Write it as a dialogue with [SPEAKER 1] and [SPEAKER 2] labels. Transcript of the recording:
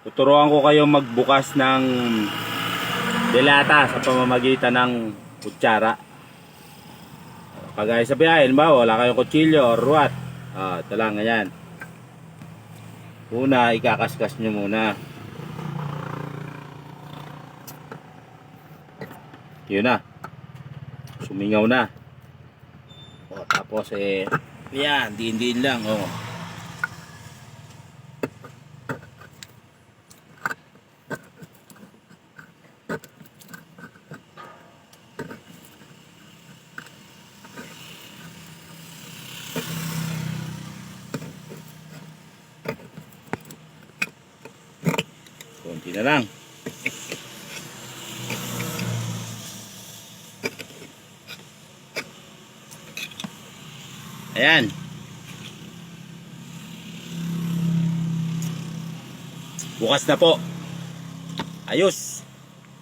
[SPEAKER 1] tuturuan ko kayo magbukas ng delata sa pamamagitan ng kutsara. Pag ay sabihin, ba, wala kayong kutsilyo or what? Ah, ito lang, ganyan. Una, ikakaskas nyo muna. Yun na. Sumingaw na. O, tapos eh, yan, diin-diin lang, oh. Konti na lang. Ayan. Bukas na po. Ayos.